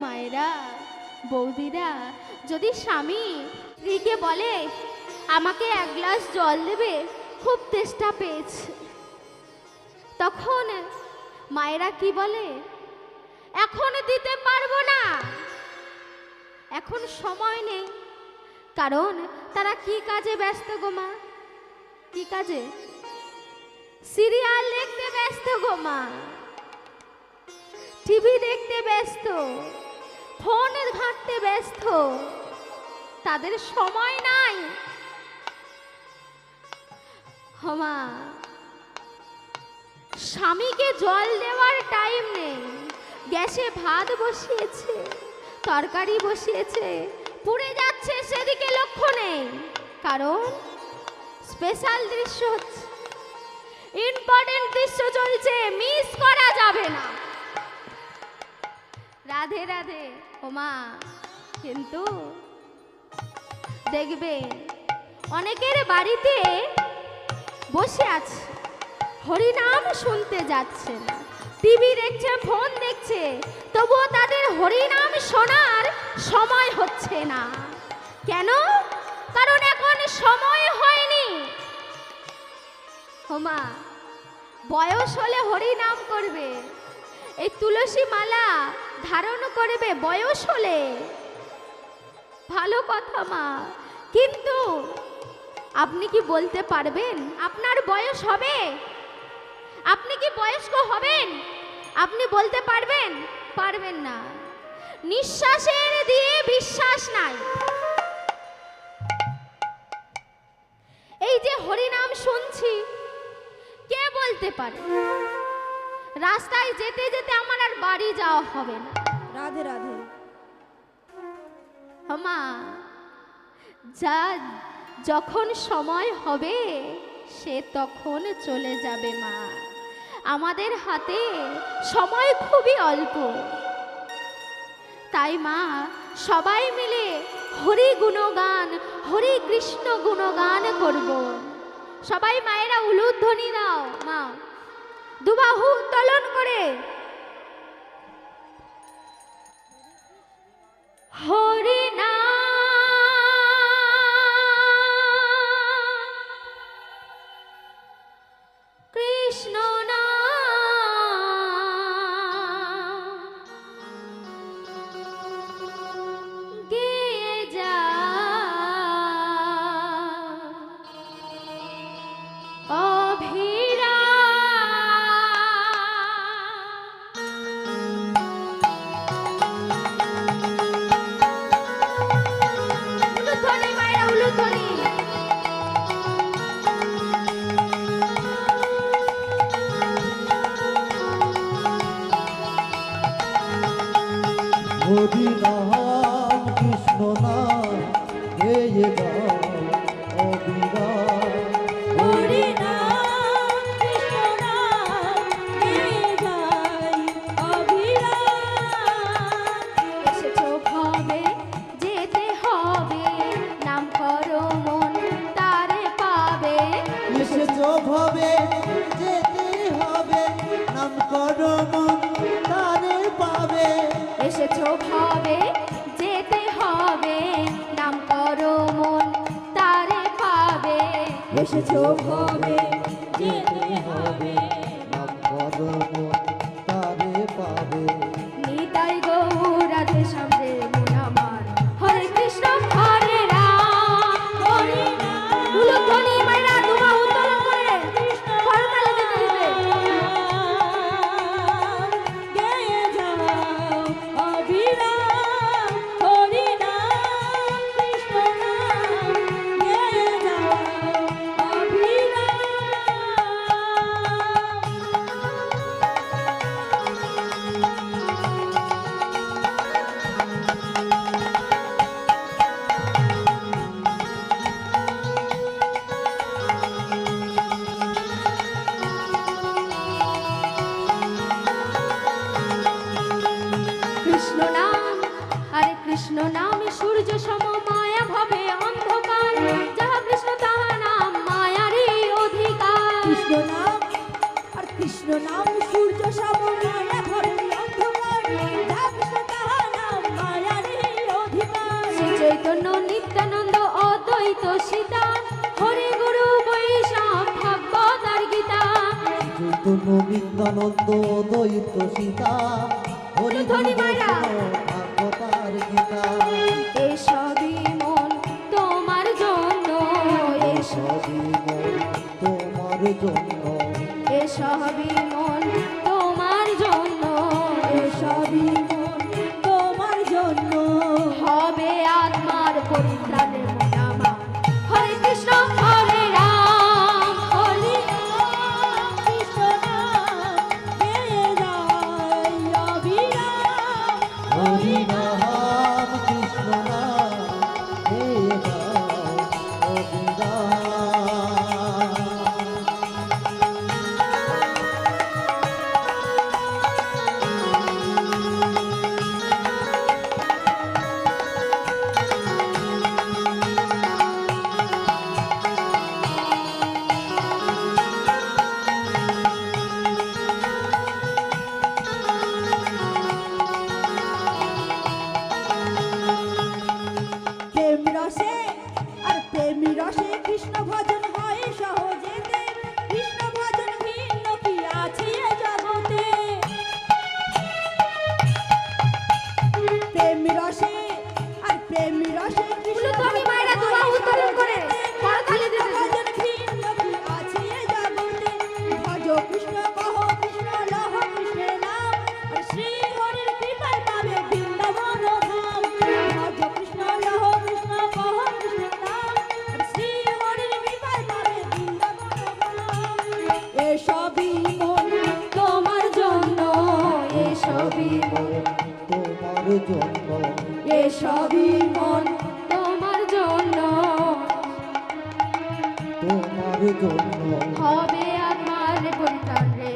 মায়েরা, বৌদিরা, যদি স্বামী স্ত্রীকে বলে, আমাকে এক গ্লাস জল দেবে, খুব তেষ্টা পেয়েছে। তখন মায়েরা কি বলে? এখন দিতে পারব না। এখন সময় নেই। কারণ তারা কি কাজে ব্যস্ত গো মা? কি কাজে? সিরিয়াল দেখতে ব্যস্ত গো মা। টিভি দেখতে ব্যস্ত। ফোন ঘাঁটতে ব্যস্ত। তাদের সময় নাই। হমা, স্বামীকে জল দেওয়ার টাইম নেই। গ্যাসে ভাত বসিয়েছে, তরকারি বসিয়েছে, পুড়ে যাচ্ছে সেদিকে লক্ষ্য নেই। কারণ স্পেশাল দৃশ্য হচ্ছে। ইম্পর্টেন্ট দৃশ্য চলছে মিস করা যাবে না। রাধে রাধে। ওমা কিন্তু দেখবে, অনেকের বাড়িতে বসে আছে, হরিনাম শুনতে যাচ্ছে না। টিভি দেখছে ফোন দেখছে, তবুও তাদের হরিনাম শোনার সময় হচ্ছে না। কেন? কারণ এখন সময় হয়নি। হোমা বয়স হলে হরিনাম করবে। এই তুলসী মালা ধারণ করবে, বয়স হলে। ভালো কথা মা, কিন্তু আপনি কি বলতে পারবেন? আপনার বয়স হবে। আপনি কি বয়স্ক হবেন? আপনি বলতে পারবেন? পারবেন না। নিঃশ্বাসের দিয়ে বিশ্বাস নাই। এই যে হরিনাম শুনছি, কে বলতে পারে? রাস্তায় যেতে যেতে আমার আর বাড়ি যাওয়া হবে না। রাধে রাধে। আমা যা যখন সময় হবে সে তখন চলে যাবে মা। আমাদের হাতে সময় খুবই অল্প। তাই মা সবাই মিলে হরি গুণগান হরি কৃষ্ণ গুণগান করব। সবাই মায়েরা উলুধ্বনি দাও মা। দুবাহু উত্তোলন করে। হরি নাম কৃষ্ণ নাম গেয়ে গাও এসেছ কৃষ্ণ নামে সূর্য সম মায়া ভবে অন্ধকার। যাহা কৃষ্ণ তাহা নাম মায়ারই অধিকার। কৃষ্ণ নাম আর কৃষ্ণ নাম সূর্য সম মায়া ভবে চৈতন্য নিত্যানন্দ অদ্বৈত সীতা হরি গুরু বৈষ্ণব ভাগবত আর গীতা। চৈতন্য নিত্যানন্দ অদ্বৈত সীতা জন্য। এসবই মন তোমার জন্য। তোমার হবে আমার পরিত্রাণ রে